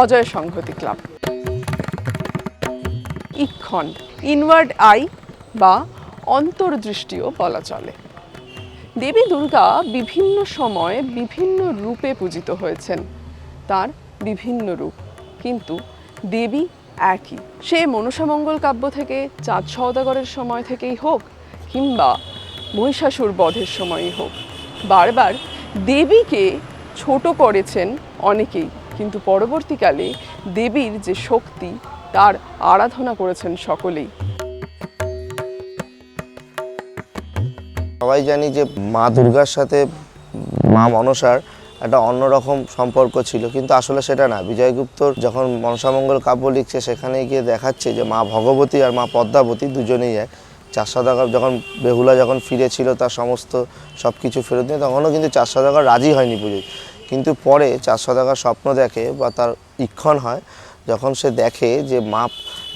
অজয় সংহতি club. ইক্ষণ inward I বা অন্তর্দৃষ্টিও বলা চলে। দেবী দুর্গা বিভিন্ন সময়ে বিভিন্ন রূপে পূজিত হয়েছেন। তার বিভিন্ন রূপ, কিন্তু দেবী একই। সে মনসামঙ্গল কাব্য থেকে, চাঁদ সওদাগরের সময় থেকেই হোক কিংবা মহিষাসুর বধের সময়ই হোক, বারবার দেবীকে ছোট করেছেন অনেকেই। কিন্তু পরবর্তীকালে দেবীর যে শক্তি, তার আরাধনা করেছেন সকলেই। সবাই জানি যে মা দুর্গার সাথে মা মনসার একটা অন্যরকম সম্পর্ক ছিল, কিন্তু আসলে সেটা না। বিজয়গুপ্তর যখন মনসামঙ্গল কাব্য লিখছে সেখানে গিয়ে দেখাচ্ছে যে মা ভগবতী আর মা পদ্মাবতী দুজনেই এক। চার সদাগর যখন বেহুলা যখন ফিরেছিল, তার সমস্ত সব কিছু ফেরত নিয়ে, তখনও কিন্তু চার সদাগর রাজি হয়নি পুজোয়। কিন্তু পরে চার সদাগর স্বপ্ন দেখে বা তার ইক্ষণ হয়, যখন সে দেখে যে মা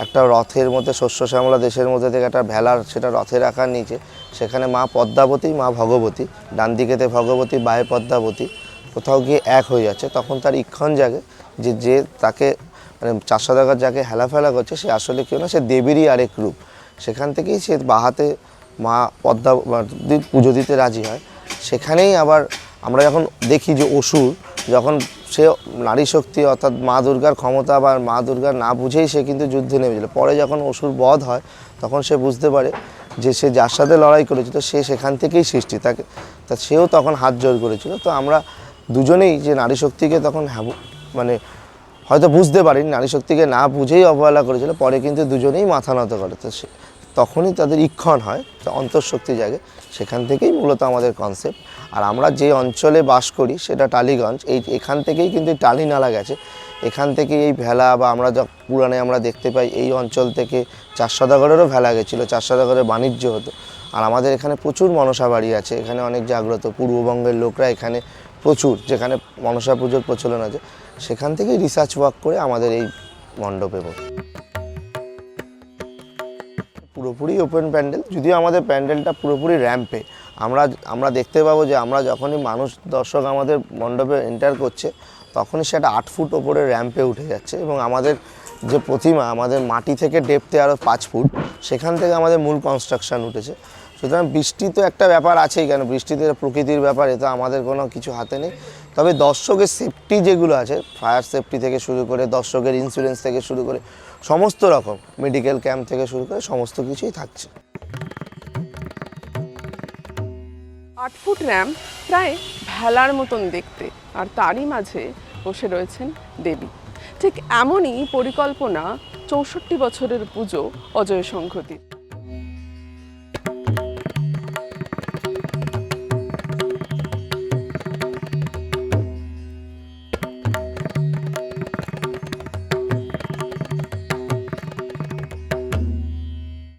একটা রথের মধ্যে শস্য শ্যামলা দেশের মধ্যে থেকে একটা ভেলার সেটা রথে রাখার নিচে, সেখানে মা পদ্মাবতী, মা ভগবতী, ডান দিকেতে ভগবতী, বায়ে পদ্মাবতী, কোথাও গিয়ে এক হয়ে যাচ্ছে, তখন তার ইক্ষণ জাগে যে যে তাকে মানে চারশো টাকার যাকে হেলাফেলা করছে সে আসলে কেউ না, সে দেবীরই আরেক রূপ। সেখান থেকেই সে বাহাতে মা পদ্মা পুজো দিতে রাজি হয়। সেখানেই আবার আমরা যখন দেখি যে অসুর, যখন সে নারী শক্তি অর্থাৎ মা দুর্গার ক্ষমতা বা মা দুর্গার না বুঝেই সে কিন্তু যুদ্ধে নেমেছিল। পরে যখন অসুর বধ হয়, তখন সে বুঝতে পারে যে সে যার সাথে লড়াই করেছিল, সে সেখান থেকেই সৃষ্টি। তাকে, তা সেও তখন হাত জোর করেছিল। তো আমরা দুজনেই যে নারী শক্তিকে তখন হ্যাবু- মানে হয়তো বুঝতে পারিনি, নারী শক্তিকে না বুঝেই অবহেলা করেছিল, পরে কিন্তু দুজনেই মাথা নত করে। তো সে তখনই তাদের ইক্ষণ হয় অন্তঃশক্তি জাগে। সেখান থেকেই মূলত আমাদের কনসেপ্ট আর আমরা যে অঞ্চলে বাস করি, সেটা টালিগঞ্জ। এই এখান থেকেই কিন্তু টালি নালা গেছে। এখান থেকে এই ভেলা বা আমরা যা পুরাণে আমরা দেখতে পাই, এই অঞ্চল থেকে চার সদাগরেরও ভেলা গেছিল, চার সদাগরের বাণিজ্য হতো। আর আমাদের এখানে প্রচুর মনসা বাড়ি আছে। এখানে অনেক জাগ্রত পূর্ববঙ্গের লোকরা এখানে প্রচুর, যেখানে মনসা পুজোর প্রচলন আছে। সেখান থেকেই রিসার্চ ওয়ার্ক করে আমাদের এই মণ্ডপে বসে। পুরোপুরি ওপেন প্যান্ডেল যদিও আমাদের প্যান্ডেলটা পুরোপুরি র্যাম্পে আমরা আমরা দেখতে পাবো যে আমরা যখনই মানুষ, দর্শক আমাদের মণ্ডপে এন্টার করছে, তখনই সেটা আট ফুট ওপরে র্যাম্পে উঠে যাচ্ছে এবং আমাদের যে প্রতিমা, আমাদের মাটি থেকে ডেপতে আরও পাঁচ ফুট, সেখান থেকে আমাদের মূল কনস্ট্রাকশান উঠেছে। সুতরাং বৃষ্টি তো একটা ব্যাপার আছেই কেন? বৃষ্টিতে প্রকৃতির ব্যাপার, এ তো আমাদের কোনো কিছু হাতে নেই। তবে দর্শকের সেফটি যেগুলো আছে ফায়ার সেফটি থেকে শুরু করে, দর্শকের ইন্স্যুরেন্স থেকে শুরু করে, সমস্ত রকম মেডিকেল ক্যাম্প থেকে শুরু করে সমস্ত কিছুই থাকছে। আট ফুট র্যাম্প প্রায় ভেলার মতন দেখতে, আর তারই মাঝে বসে রয়েছেন দেবী। ঠিক এমনই পরিকল্পনা চৌষট্টি বছরের পুজো অজয় সংঘতির